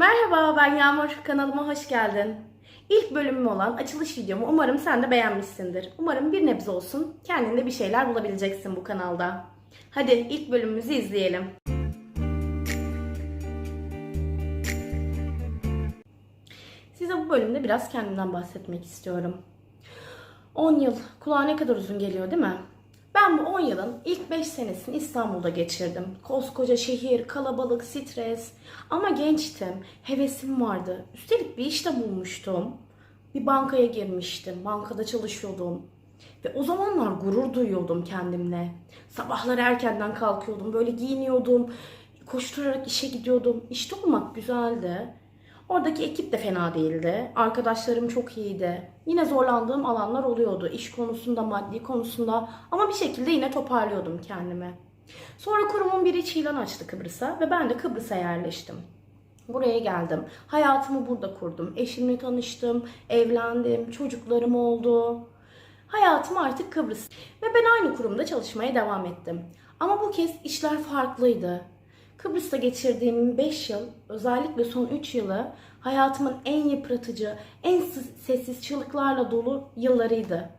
Merhaba ben Yağmur. Kanalıma hoş geldin. İlk bölümüm olan açılış videomu umarım sen de beğenmişsindir. Umarım bir nebze olsun kendinde bir şeyler bulabileceksin bu kanalda. Hadi ilk bölümümüzü izleyelim. Size bu bölümde biraz kendimden bahsetmek istiyorum. 10 yıl kulağa ne kadar uzun geliyor değil mi? Ben bu 10 yılın ilk 5 senesini İstanbul'da geçirdim. Koskoca şehir, kalabalık, stres. Ama gençtim, hevesim vardı. Üstelik bir iş de bulmuştum. Bir bankaya girmiştim, bankada çalışıyordum. Ve o zamanlar gurur duyuyordum kendimle. Sabahları erkenden kalkıyordum, böyle giyiniyordum. Koşturarak işe gidiyordum. İşte olmak güzeldi. Oradaki ekip de fena değildi. Arkadaşlarım çok iyiydi. Yine zorlandığım alanlar oluyordu. İş konusunda, maddi konusunda ama bir şekilde yine toparlıyordum kendimi. Sonra kurumun biri hiç ilan açtı Kıbrıs'a ve ben de Kıbrıs'a yerleştim. Buraya geldim. Hayatımı burada kurdum. Eşimle tanıştım, evlendim, çocuklarım oldu. Hayatım artık Kıbrıs. Ve ben aynı kurumda çalışmaya devam ettim. Ama bu kez işler farklıydı. Kıbrıs'ta geçirdiğim 5 yıl, özellikle son 3 yılı hayatımın en yıpratıcı, en sessiz çığlıklarla dolu yıllarıydı.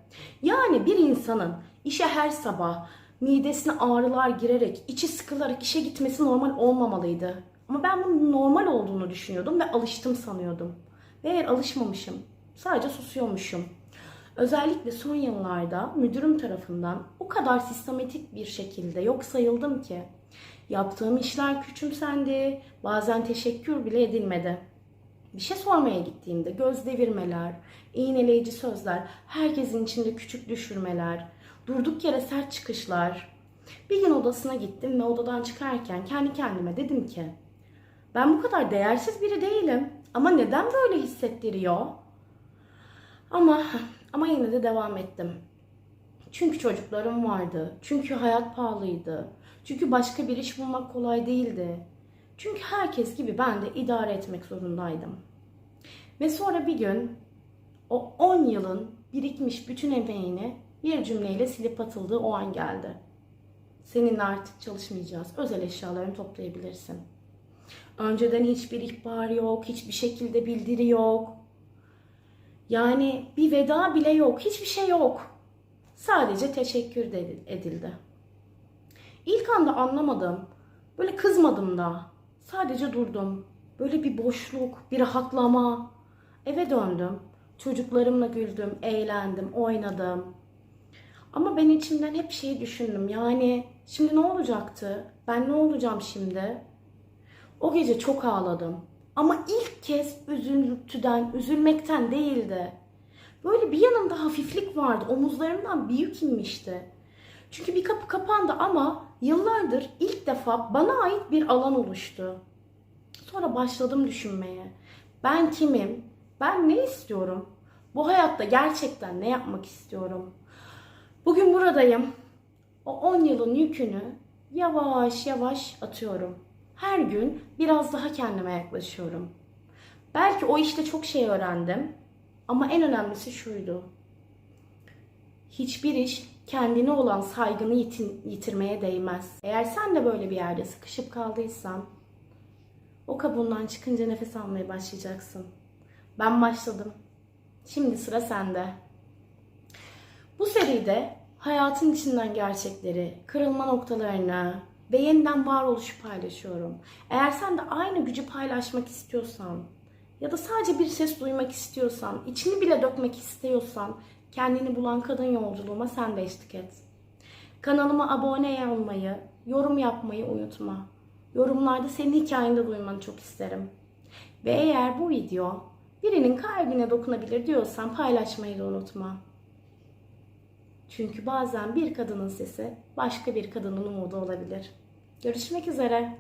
Yani bir insanın işe her sabah midesine ağrılar girerek, içi sıkılarak işe gitmesi normal olmamalıydı. Ama ben bunun normal olduğunu düşünüyordum ve alıştım sanıyordum. Ve eğer alışmamışım, sadece susuyormuşum. Özellikle son yıllarda müdürüm tarafından o kadar sistematik bir şekilde yok sayıldım ki yaptığım işler küçümsendi, bazen teşekkür bile edilmedi. Bir şey sormaya gittiğimde göz devirmeler, iğneleyici sözler, herkesin içinde küçük düşürmeler, durduk yere sert çıkışlar. Bir gün odasına gittim ve odadan çıkarken kendi kendime dedim ki ben bu kadar değersiz biri değilim ama neden böyle hissettiriyor? Ama ama yine de devam ettim. Çünkü çocuklarım vardı. Çünkü hayat pahalıydı. Çünkü başka bir iş bulmak kolay değildi. Çünkü herkes gibi ben de idare etmek zorundaydım. Ve sonra bir gün o 10 yılın birikmiş bütün emeğini bir cümleyle silip atıldığı o an geldi. Seninle artık çalışmayacağız. Özel eşyalarını toplayabilirsin. Önceden hiçbir ihbar yok, hiçbir şekilde bildiri yok. Yani bir veda bile yok, hiçbir şey yok. Sadece teşekkür edildi. İlk anda anlamadım. Böyle kızmadım da. Sadece durdum. Böyle bir boşluk, bir rahatlama. Eve döndüm. Çocuklarımla güldüm, eğlendim, oynadım. Ama ben içimden hep şeyi düşündüm. Yani şimdi ne olacaktı? Ben ne olacağım şimdi? O gece çok ağladım. Ama ilk kez üzüntüden, üzülmekten değildi. Böyle bir yanımda hafiflik vardı. Omuzlarımdan bir yük inmişti. Çünkü bir kapı kapandı ama yıllardır ilk defa bana ait bir alan oluştu. Sonra başladım düşünmeye. Ben kimim? Ben ne istiyorum? Bu hayatta gerçekten ne yapmak istiyorum? Bugün buradayım. O 10 yılın yükünü yavaş yavaş atıyorum. Her gün biraz daha kendime yaklaşıyorum. Belki o işte çok şey öğrendim ama en önemlisi şuydu. Hiçbir iş kendine olan saygını yitin, yitirmeye değmez. Eğer sen de böyle bir yerde sıkışıp kaldıysan o kabuğundan çıkınca nefes almaya başlayacaksın. Ben başladım. Şimdi sıra sende. Bu seride hayatın içinden gerçekleri, kırılma noktalarını ve yeniden varoluşu paylaşıyorum. Eğer sen de aynı gücü paylaşmak istiyorsan ya da sadece bir ses duymak istiyorsan, içini bile dökmek istiyorsan kendini bulan kadın yolculuğuma sen de eşlik et. Kanalıma abone olmayı, yorum yapmayı unutma. Yorumlarda senin hikayeni duymanı çok isterim. Ve eğer bu video birinin kalbine dokunabilir diyorsan paylaşmayı da unutma. Çünkü bazen bir kadının sesi başka bir kadının umudu olabilir. Görüşmek üzere.